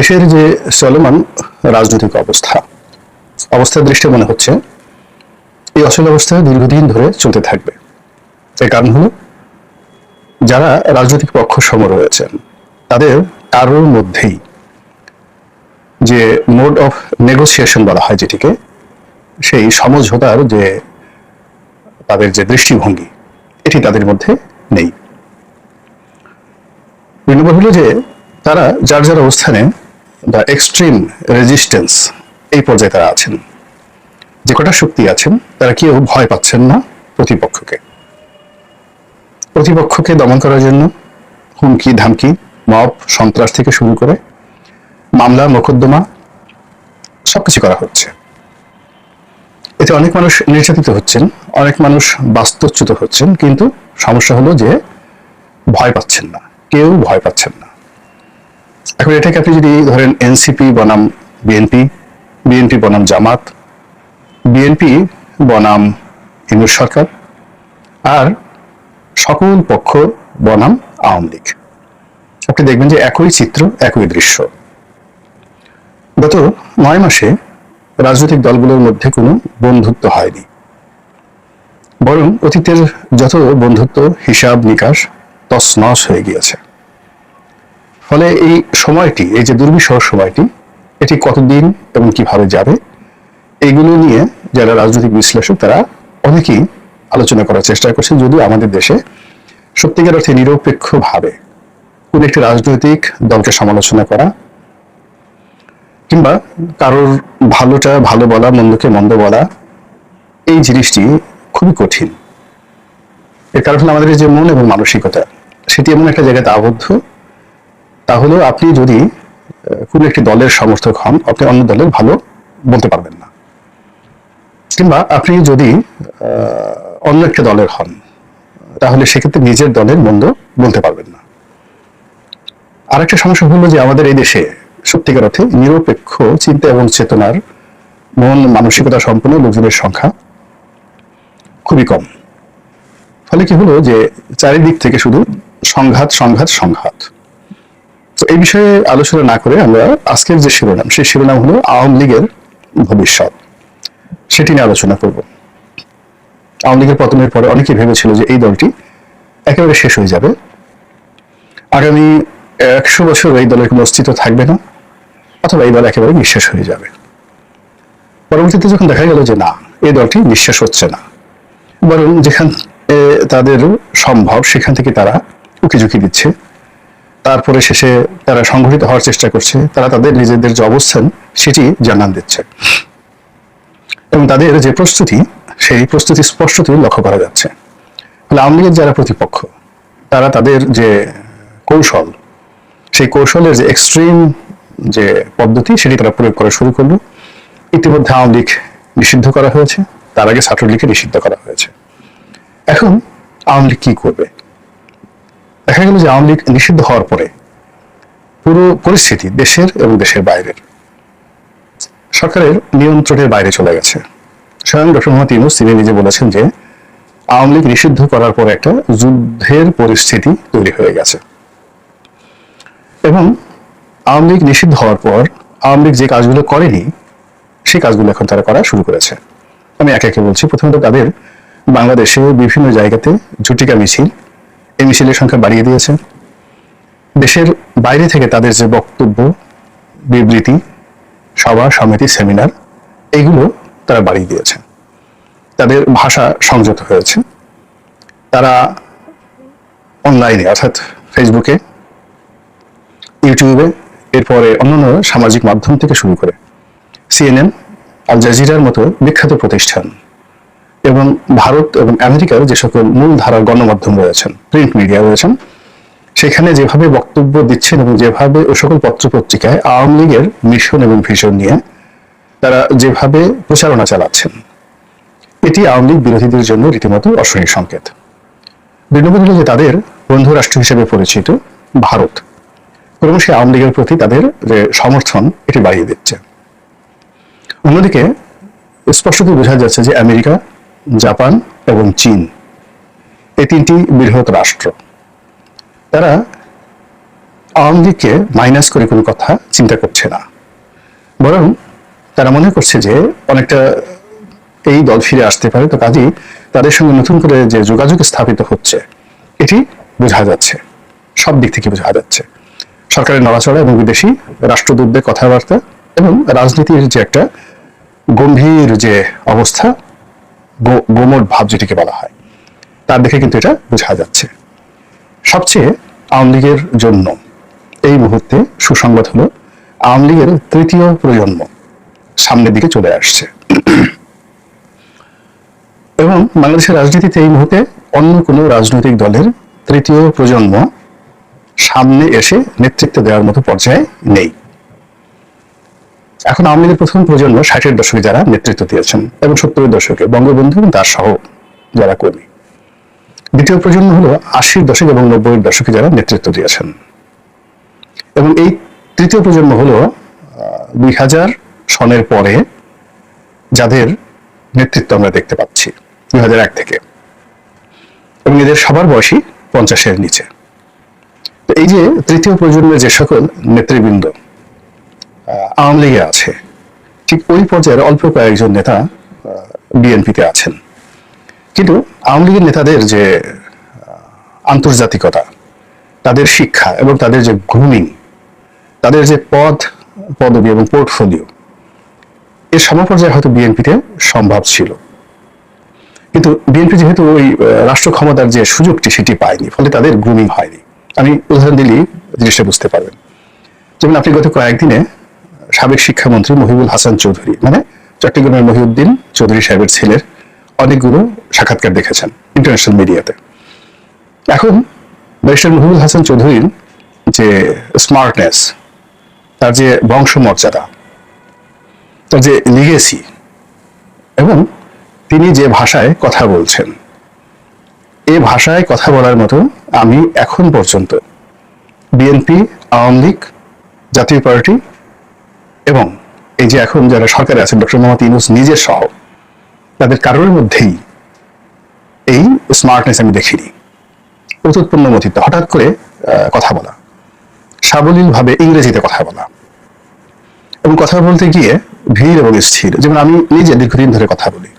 দেশের যে চলমান রাজনৈতিক অবস্থা, অবস্থার দৃষ্টি মনে হচ্ছে, এই অচল অবস্থা দীর্ঘদিন ধরে চলতে থাকবে। এর কারণ হলো, যারা রাজনৈতিক পক্ষ সম রয়েছেন, তাদের কারোর মধ্যেই যে মোড অফ নেগোসিয়েশন বলা হয় যেটিকে, সেই সমঝোতার যে তাদের যে দৃষ্টিভঙ্গি, এটি তাদের মধ্যে নেই। দুই নম্বর হলো যে, তারা যার যার অবস্থানে দ্য এক্সট্রিম রেজিস্ট্যান্স, এই পর্যায়ে তারা আছেন। যে কটা শক্তি আছেন, তারা কেউ ভয় পাচ্ছেন না প্রতিপক্ষকে। প্রতিপক্ষকে দমন করার জন্য হুমকি, ধামকি, মব, সন্ত্রাস থেকে শুরু করে মামলা, মোকদ্দমা সবকিছু করা হচ্ছে। এতে অনেক মানুষ নির্যাতিত হচ্ছেন, অনেক মানুষ বাস্তুচ্যুত হচ্ছেন, কিন্তু সমস্যা হলো যে ভয় পাচ্ছেন না, কেউ ভয় পাচ্ছেন না। এখন এটাকে আপনি যদি ধরেন এনসিপি বনাম বিএনপি বিএনপি বনাম জামাত বিএনপি বনাম ইন্দুর সরকার, আর সকল পক্ষ বনাম আওয়ামী লীগ। আপনি দেখবেন যে একই চিত্র, একই দৃশ্য। গত নয় মাসে রাজনৈতিক দলগুলোর মধ্যে কোনো বন্ধুত্ব হয়নি। বরং অতীতের যত বন্ধুত্ব, হিসাব নিকাশ তছনছ হয়ে গিয়েছে। ফলে এই সময়টি, এই যে দুর্বিষহ সময়টি, এটি কতদিন এবং কীভাবে যাবে এইগুলো নিয়ে যারা রাজনৈতিক বিশ্লেষক, তারা অনেকেই আলোচনা করার চেষ্টা করছেন। যদিও আমাদের দেশে সত্যিকার অর্থে নিরপেক্ষভাবে কোন একটি রাজনৈতিক দলকে সমালোচনা করা কিংবা কারোর ভালোটা ভালো বলা, মন্দকে মন্দ বলা, এই জিনিসটি খুবই কঠিন। এর কারণ হলো আমাদের যে মন এবং মানসিকতা, সেটি এমন একটা জায়গাতে আবদ্ধ তাহলে আপনি যদি কোনো একটি দলের সমর্থক হন, আপনি অন্য দলের ভালো বলতে পারবেন না। কিংবা আপনি যদি অন্য একটা দলের হন, তাহলে সেক্ষেত্রে নিজের দলের মন্দ বলতে পারবেন না। আরেকটা সমস্যা হলো যে আমাদের এই দেশে সত্যিকার অর্থে নিরপেক্ষ চিন্তা এবং চেতনার মন মানসিকতা সম্পন্ন লোকজনের সংখ্যা খুবই কম। ফলে কি হলো যে চারিদিক থেকে শুধু সংঘাত সংঘাত সংঘাত। তো এই বিষয়ে আলোচনা না করে আমরা আজকের যে শিরোনাম, সেই শিরোনাম হলো আওয়ামী লীগের ভবিষ্যৎ। সেটি নিয়ে আলোচনা করব। আওয়ামী লীগের পতনের পরে অনেকে ভেবেছিল যে এই দলটি একেবারে শেষ হয়ে যাবে। আগামী একশো বছর এই দলের কোনো অস্তিত্ব থাকবে না, অথবা এই দল একেবারে নিঃশেষ হয়ে যাবে। পরবর্তীতে যখন দেখা গেল যে না, এই দলটি নিঃশেষ হচ্ছে না, বরং যেখান তাদের সম্ভব, সেখান থেকে তারা উকিঝুঁকি দিচ্ছে। তারপরে শেষে তারা সংগঠিত হওয়ার চেষ্টা করছে, তারা তাদের নিজেদের যে অবস্থান সেটি জানান দিচ্ছে। এবং তাদের যে প্রস্তুতি, সেই প্রস্তুতি স্পষ্টতই লক্ষ্য করা যাচ্ছে। ফলে আওয়ামী লীগের যারা প্রতিপক্ষ, তারা তাদের যে কৌশল, সেই কৌশলের যে এক্সট্রিম যে পদ্ধতি, সেটি তারা প্রয়োগ করা শুরু করল। ইতিমধ্যে আওয়ামী লীগ নিষিদ্ধ করা হয়েছে, তার আগে ছাত্রলীগকে নিষিদ্ধ করা হয়েছে। এখন আওয়ামী লীগ কি করবে? দেখা গেল যে আওয়ামী লীগ নিষিদ্ধ হওয়ার পরে পুরো পরিস্থিতি দেশের এবং দেশের বাইরের। সরকারের নিয়ন্ত্রণের বাইরে চলে গেছে। স্বয়ং ডক্টর মোহাম্মদ ইউনুস, তিনি নিজে বলেছেন যে আওয়ামী লীগ নিষিদ্ধ করার পর একটা যুদ্ধের পরিস্থিতি তৈরি হয়ে গেছে। এবং আওয়ামী লীগ নিষিদ্ধ হওয়ার পর আওয়ামী লীগ যে কাজগুলো করেনি, সেই কাজগুলো এখন তারা করা শুরু করেছে। আমি একে একে বলছি। প্রথমত তাদের বাংলাদেশে বিভিন্ন জায়গাতে ঝুটিকা মিছিল এই মিছিলের সংখ্যা বাড়িয়ে দিয়েছে। দেশের বাইরে থেকে তাদের যে বক্তব্য, বিবৃতি, সভা, সমিতি, সেমিনার, এগুলো তারা বাড়িয়ে দিয়েছে। তাদের ভাষা সংযত হয়েছে। তারা অনলাইনে, অর্থাৎ ফেসবুকে, ইউটিউবে, এরপরে অন্যান্য সামাজিক মাধ্যম থেকে শুরু করে সিএনএন, আল জাজিরার মতো বিখ্যাত প্রতিষ্ঠান এবং ভারত এবং আমেরিকার যে সকল মূল ধারার গণমাধ্যম রয়েছেন প্রিন্ট মিডিয়া রয়েছেন, সেখানে যেভাবে বক্তব্য দিচ্ছেন এবং যেভাবে ও সকল পত্র পত্রিকায় আওয়ামী লীগের মিশন এবং ভিশন নিয়ে তারা যেভাবে প্রচারণা চালাচ্ছেন, এটি আওয়ামী লীগ বিরোধীদের জন্য রীতিমতো অশনি সংকেত। দুই যে তাদের বন্ধু রাষ্ট্র হিসেবে পরিচিত ভারত ক্রমশই আওয়ামী লীগের প্রতি তাদের যে সমর্থন, এটি বাড়িয়ে দিচ্ছে। অন্যদিকে স্পষ্টতই বোঝা যাচ্ছে যে আমেরিকা জাপান এবং চীন। এই তিনটি বৃহৎ রাষ্ট্র। তারা আওয়ামী লীগকে মাইনাস করে কোনো কথা চিন্তা করছে না। বরং তারা মনে করছে যে অনেকটা এই দল ফিরে আসতে পারে, তো কাজেই তাদের সঙ্গে নতুন করে যে যোগাযোগ স্থাপিত হচ্ছে, এটি বোঝা যাচ্ছে। সব দিক থেকে বোঝা যাচ্ছে। সরকারের নড়াচড়া এবং বিদেশি রাষ্ট্রদূতদের কথাবার্তা এবং রাজনীতির যে একটা গম্ভীর যে অবস্থা গো- গোমট ভাব যেটিকে বলা হয়, তার দেখে কিন্তু এটা বোঝা যাচ্ছে। সবচেয়ে আওয়ামী লীগের জন্য এই মুহূর্তে সুসংবাদ হলো, আওয়ামী লীগের তৃতীয় প্রজন্ম সামনের দিকে চলে আসছে। এবং বাংলাদেশের রাজনীতিতে এই মুহূর্তে অন্য কোনো রাজনৈতিক দলের তৃতীয় প্রজন্ম সামনে এসে নেতৃত্ব দেওয়ার মতো পর্যায়ে নেই। এখন আওয়ামী লীগের প্রথম প্রজন্ম ষাটের দশকে যারা নেতৃত্ব দিয়েছেন এবং সত্তরের দশকে বঙ্গবন্ধু এবং তার সহ যারা কর্মী। দ্বিতীয় প্রজন্ম হলো আশির দশক এবং নব্বইয়ের দশকে যারা নেতৃত্ব দিয়েছেন। এবং এই তৃতীয় প্রজন্ম হলো দুই হাজার সনের পরে যাদের নেতৃত্ব আমরা দেখতে পাচ্ছি, দুই হাজার এক থেকে। এবং এদের সবার বয়সী পঞ্চাশের নিচে। তো এই যে তৃতীয় প্রজন্মের যে সকল নেতৃবৃন্দ আওয়ামী লীগে আছে। ঠিক ওই পর্যায়ের অল্প কয়েকজন নেতা বিএনপিতে আছেন। কিন্তু আওয়ামী লীগের নেতাদের যে আন্তর্জাতিকতা, তাদের শিক্ষা এবং তাদের যে গ্রুমিং তাদের যে পদ, পদবি এবং পোর্টফোলিও এর সমপর্যায়ে হয়তো বিএনপিতে সম্ভব ছিল। কিন্তু বিএনপি যেহেতু ওই রাষ্ট্র ক্ষমতার যে সুযোগটি সেটি পায়নি, ফলে তাদের গ্রুমিং হয়নি। আমি উদাহরণ দিলেই জিনিসটা বুঝতে পারবেন। যেমন আপনি গত কয়েকদিনে সাবেক শিক্ষামন্ত্রী মহিবুল হাসান চৌধুরী মানে চট্টগ্রামের মহিউদ্দিন চৌধুরী সাহেবের ছেলের অনেকগুলো সাক্ষাৎকার দেখেছেন ইন্টারন্যাশনাল মিডিয়াতে এখন ব্যারিস্টার মহিবুল হাসান চৌধুরীর যে স্মার্টনেস তার যে বংশমর্যাদা, তার যে লিগেসি এবং তিনি যে ভাষায় কথা বলছেন, এ ভাষায় কথা বলার মতো আমি এখন পর্যন্ত বিএনপি আওয়ামী লীগ, জাতীয় পার্টি এবং এই যে এখন যারা সরকারে আছেন ডক্টর মোহাম্মদ ইউনুস নিজের সহ, তাদের কারোর মধ্যেই এই স্মার্টনেস আমি দেখিনি। উৎপন্ন মতিত্ব। হঠাৎ করে কথা বলা। সাবলীলভাবে ইংরেজিতে কথা বলা। এবং কথা বলতে গিয়ে ধীর এবং স্থির। যেমন আমি নিজে দীর্ঘদিন ধরে কথা বলি।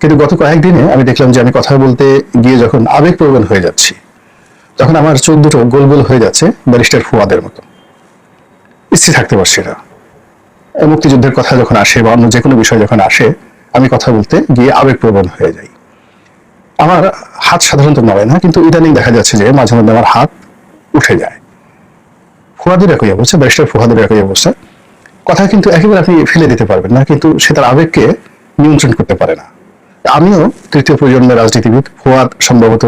কিন্তু গত কয়েকদিনে আমি দেখলাম যে আমি কথা বলতে গিয়ে যখন আবেগপ্রবণ হয়ে যাচ্ছি, তখন আমার চোখ দুটো গোল গোল হয়ে যাচ্ছে ব্যারিস্টার ফুয়াদের মতো। স্থির থাকতে পারছি না। মুক্তিযুদ্ধের কথা যখন আসে বা অন্য যে কোনো বিষয় যখন আসে, আমি কথা বলতে গিয়ে আবেগপ্রবণ হয়ে যাই। আমার হাত সাধারণত নড়ে না, কিন্তু ইদানিং দেখা যাচ্ছে যে মাঝে মধ্যে আমার হাত উঠে যায়। ফুয়াদের একই অবস্থা, ব্যারিস্টার ফুয়াদের একই অবস্থা। কথা কিন্তু একেবারে আপনি ফেলে দিতে পারবেন না, কিন্তু সে তার আবেগকে নিয়ন্ত্রণ করতে পারে না। আমিও তৃতীয় প্রজন্মের রাজনীতিবিদ, ফুয়াদ সম্ভবত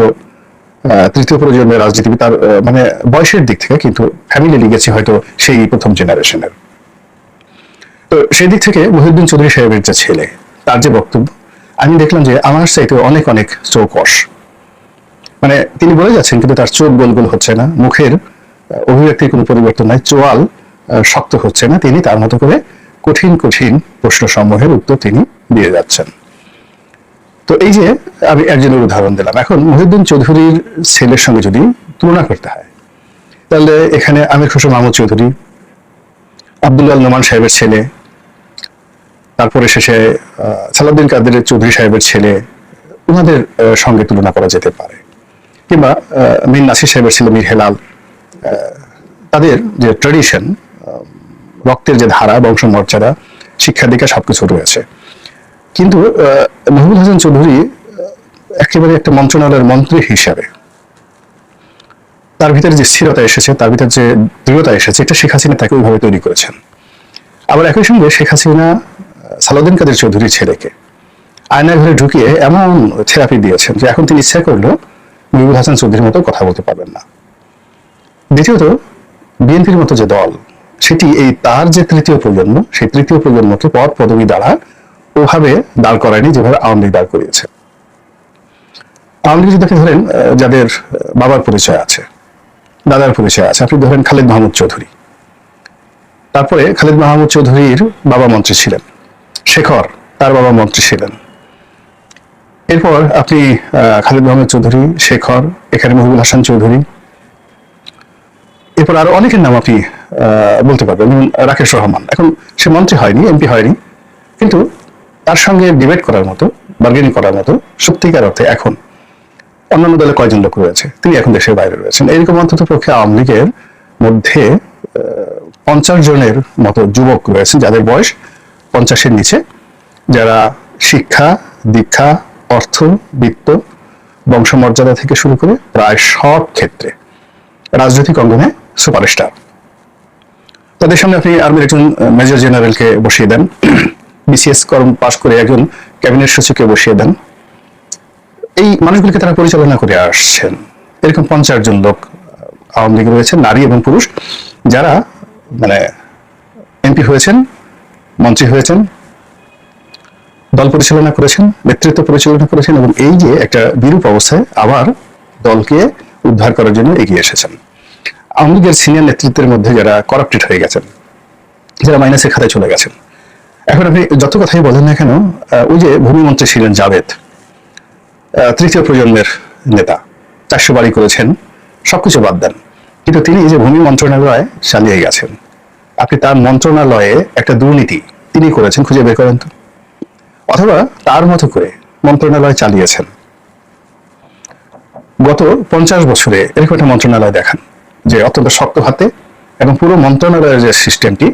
তৃতীয় প্রজন্মের রাজনীতিবিদ, তার মানে বয়সের দিক থেকে কিন্তু ফ্যামিলি লিগেছি হয়তো সেই প্রথম জেনারেশনের তো সেই দিক থেকে মহিউদ্দিন চৌধুরী সাহেবের যে ছেলে, তার যে বক্তব্য, আমি দেখলাম যে আমার চাইতে অনেক অনেক চৌকস মানে তিনি বলে যাচ্ছেন, কিন্তু তার চোখ গোল গোল হচ্ছে না, মুখের অভিব্যক্তির কোনো পরিবর্তন নাই, চোয়াল শক্ত হচ্ছে না। তিনি তার মতো করে কঠিন কঠিন প্রশ্ন সমূহের উত্তর তিনি দিয়ে যাচ্ছেন। তো এই যে আমি একজনের উদাহরণ দিলাম। এখন মহিউদ্দিন চৌধুরীর ছেলের সঙ্গে যদি তুলনা করতে হয়, তাহলে এখানে আমির হোসেন মাহমুদ চৌধুরী, আব্দুল্লাহ নোমান সাহেবের ছেলে তারপরে শেষে সালাউদ্দিন কাদের চৌধুরী সাহেবের ছেলে ওনাদের সঙ্গে তুলনা করা যেতে পারে। কিংবা মীর নাসির সাহেবের ছেলে মীর হেলাল তাদের যে ট্রেডিশন রক্তের যে ধারা, বংশমর্যাদা শিক্ষা দীক্ষা সবকিছু রয়েছে। কিন্তু মাহমুদ হাসান চৌধুরী একেবারে একটা মন্ত্রণালয়ের মন্ত্রী হিসাবে, তার ভিতরে যে স্থিরতা এসেছে, তার ভিতরে যে দৃঢ়তা এসেছে, এটা শেখ হাসিনা তাকে ওইভাবে তৈরি করেছেন। আবার একই সঙ্গে শেখ হাসিনা সালাউদ্দিন কাদের চৌধুরীর ছেলেকে। আয়না ঘরে ঢুকিয়ে এমন থেরাপি দিয়েছেন যে এখন তিনি ইচ্ছা করলেও মহিবুল হাসান চৌধুরীর মতো কথা বলতে পারবেন না। দ্বিতীয়ত, বিএনপির মতো যে দল, সেটি এই তার যে তৃতীয় প্রজন্ম, সেই তৃতীয় প্রজন্মকে পদ পদবী দ্বারা ওভাবে দাঁড় করায়নি যেভাবে আওয়ামী লীগ দাঁড় করিয়েছে। আওয়ামী লীগ যদি ধরেন যাদের বাবার পরিচয় আছে, দাদার পরিচয় আছে, আপনি ধরেন খালিদ মাহমুদ চৌধুরী। তারপরে খালিদ মাহমুদ চৌধুরীর বাবা মন্ত্রী ছিলেন। শেখর, তার বাবা মন্ত্রী ছিলেন। এরপর আপনি খালিদ মাহমুদ চৌধুরী, শেখর, এখানে মহিবুল হাসান চৌধুরী। এরপর আরও অনেকের নাম আপনি বলতে পারবেন, যেমন রাকেশ রহমান। এখন সে মন্ত্রী হয়নি, এমপি হয়নি, কিন্তু তার সঙ্গে ডিবেট করার মতো বার্গেনিং করার মতো সত্যিকার অর্থে এখন অন্যান্য দলে কয়জন লোক রয়েছে, তিনি এখন দেশের বাইরে রয়েছেন। এরকম অন্তত পক্ষে আওয়ামী লীগের মধ্যে পঞ্চাশ জনের মতো যুবক রয়েছেন, যাদের বয়স পঞ্চাশের নিচে, যারা শিক্ষা, দীক্ষা, অর্থ, বিত্ত, বংশমর্যাদা থেকে শুরু করে প্রায় সব ক্ষেত্রে রাজনৈতিক অঙ্গনে সুপারস্টার। তাদের সামনে আপনি আর্মির একজন মেজর জেনারেলকে বসিয়ে দেন। বিসিএস কর্ম পাশ করে একজন ক্যাবিনেট সচিবকে বসিয়ে দেন। এই মানুষগুলিকে তারা পরিচালনা করে আসছেন। এরকম পঞ্চাশ জন লোক আওয়ামী লীগে রয়েছেন নারী এবং পুরুষ, যারা মানে এমপি হয়েছেন মন্ত্রী হয়েছেন, দল পরিচালনা করেছেন, নেতৃত্ব পরিচালনা করেছেন এবং এই যে একটা বিরূপ অবস্থায় আবার দলকে উদ্ধার করার জন্য এগিয়ে এসেছেন। আওয়ামী লীগের সিনিয়র নেতৃত্বের মধ্যে যারা করাপ্টেড হয়ে গেছেন, যারা মাইনাসের খাতায় চলে গেছেন। এখন আপনি যত কথাই বলেন না কেন ওই যে ভূমিমন্ত্রী ছিলেন জাভেদ তৃতীয় প্রজন্মের নেতা, চারশো বাড়ি করেছেন, সবকিছু বাদ দেন। কিন্তু তিনি যে ভূমি মন্ত্রণালয়ে চালিয়ে গেছেন, আপনি তার মন্ত্রণালয়ে একটা দুর্নীতি তিনি করেছেন, খুঁজে বের করেন তো। অথবা তার মতো করে মন্ত্রণালয় চালিয়েছেন। গত পঞ্চাশ বছরে এরকম একটা মন্ত্রণালয় দেখান, যে অত্যন্ত শক্ত হাতে এবং পুরো মন্ত্রণালয়ের যে সিস্টেমটি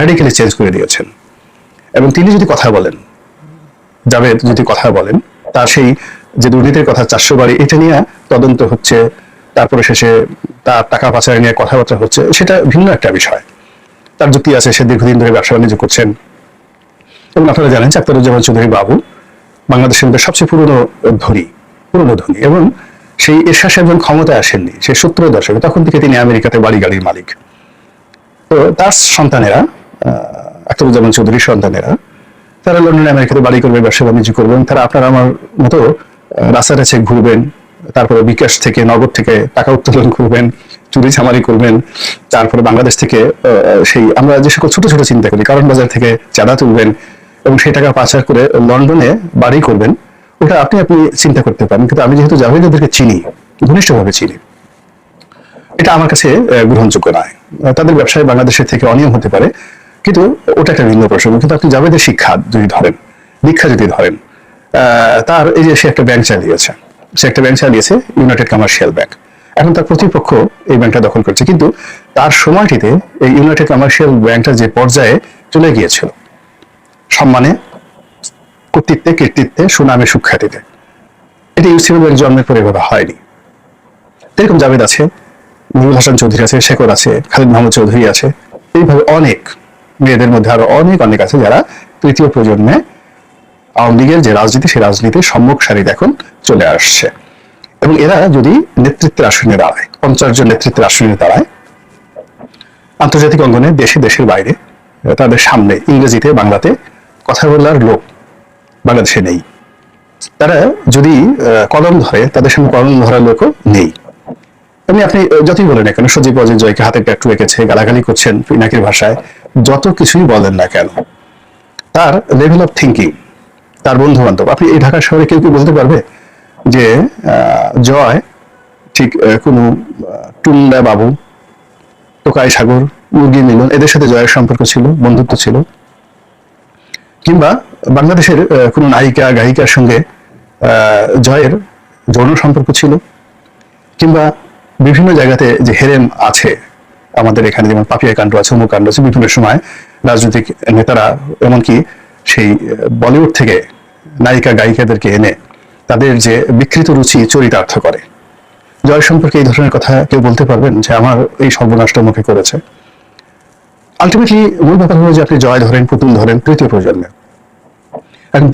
রেডিক্যালি চেঞ্জ করে দিয়েছেন। এবং তিনি যদি কথা বলেন, জাভেদ যদি কথা বলেন, তার সেই যে দুর্নীতির কথা চারশো বাড়ি এটা নিয়ে তদন্ত হচ্ছে, তারপরে শেষে তার টাকা পাচার নিয়ে কথাবার্তা হচ্ছে, সেটা ভিন্ন একটা বিষয়। তার যুক্তি আছে সে দীর্ঘদিন ধরে ব্যবসা বাণিজ্য করছেন। এবং আপনারা জানেন যে আখতারুজ্জামান চৌধুরী বাবু বাংলাদেশের মধ্যে সবচেয়ে পুরনো ধনী পুরনো ধনী এবং সেই এরশাদ সাহেব ক্ষমতায় আসেননি সে সত্তর দশকে তখন থেকে তিনি আমেরিকাতে বাড়ি গাড়ির মালিক। তো তার সন্তানেরা আহ, আখতারুজ্জামান চৌধুরীর সন্তানেরা তারা লন্ডনে আমেরিকাতে বাড়ি করবে ব্যবসা বাণিজ্য করবেন তারা আপনারা আমার মতো রাস্তায় ঘুরবেন তারপরে বিকাশ থেকে, নগদ থেকে টাকা উত্তোলন করবেন, চুরি চামারি করবেন, তারপরে বাংলাদেশ থেকে সেই আমরা যে সকল ছোট ছোট চিন্তা করি, কারণ বাজার থেকে চাঁদা তুলবেন এবং সেই টাকা পাচার করে লন্ডনে বাড়ি করবেন, ওটা আপনি আপনি চিন্তা করতে পারেন। কিন্তু আমি যেহেতু জাভেদাদেরকে চিনি, ঘনিষ্ঠভাবে চিনি, এটা আমার কাছে গ্রহণযোগ্য নয়। তাদের ব্যবসায় বাংলাদেশের থেকে অনিয়ম হতে পারে, কিন্তু ওটা একটা ভিন্ন প্রসঙ্গ কিন্তু আপনি জাভেদের শিক্ষা যদি ধরেন, দীক্ষা যদি ধরেন তার এই যে সে একটা ব্যাংক চালিয়েছে সে একটা ব্যাংক চালিয়েছে ইউনাইটেড কমার্শিয়াল ব্যাংক এখন তার প্রতিপক্ষ এই ব্যাংকটা দখল করছে। কিন্তু তার সময়টিতে এই ইউনাইটেড কমার্শিয়াল ব্যাংকটা যে পর্যায়ে চলে গিয়েছিল, সম্মানে, কর্তৃত্বে কীর্তিত্বে সুনামে, সুখ্যাতিতে, এটি ইউসিবি ব্যাংক জন্মের পরে এভাবে হয়নি। এরকম জাভেদ আছে, নুরুল হাসান চৌধুরী আছে, শেখর আছে, খালিদ মাহমুদ চৌধুরী আছে। এইভাবে অনেক মেয়েদের মধ্যে আরও অনেক অনেক আছে যারা তৃতীয় প্রজন্মে আওয়ামী লীগের যে রাজনীতি, সেই রাজনীতির সম্মুখ সারি এখন চলে আসছে। এবং এরা যদি নেতৃত্বের আসনে দাঁড়ায়, পঞ্চাশ জন নেতৃত্বের আসনে দাঁড়ায়, আন্তর্জাতিক অঙ্গনে দেশে, দেশের বাইরে, তাদের সামনে, ইংরেজিতে, বাংলাতে কথা বলার লোক বাংলাদেশে নেই। তারা যদি কলম ধরে, তাদের সামনে কলম ধরার লোকও নেই। এমনি আপনি যতই বলেন না কেন, সজীব অজিত জয়কে হাতে ট্যাটু রেখেছে গালাগালি করছেন, পিনাকির ভাষায়, যত কিছুই বলেন না কেন, তার লেভেল অফ থিঙ্কিং তার বন্ধু বান্ধব আপনি এই ঢাকা শহরে কেউ কি বলতে পারবে যে জয় ঠিক কোনো টুন্ডা বাবু টোকাই সাগর, মুরগি মিলন, এদের সাথে জয়ের সম্পর্ক ছিল, বন্ধুত্ব ছিল। কিংবা বাংলাদেশের কোনো নায়িকা, গায়িকার সঙ্গে জয়ের যৌন সম্পর্ক ছিল। কিংবা বিভিন্ন জায়গাতে যে হেরেম আছে, আমাদের এখানে যেমন পাপিয়া কাণ্ড আছে, অমুক কাণ্ড আছে, বিভিন্ন সময় রাজনৈতিক নেতারা, এমনকি সেই বলিউড থেকে নায়িকা গায়িকাদেরকে এনে তাদের যে বিকৃত রুচি, চরিতার্থ করে। জয় সম্পর্কে এই ধরনের কথা কেউ বলতে পারবেন যে আমার এই সর্বনাষ্ট মুখে করেছে। আলটিমেটলি মূল ব্যাপার হলো যে আপনি জয় ধরেন, পুতুল ধরেন, তৃতীয় প্রজন্মে। এখন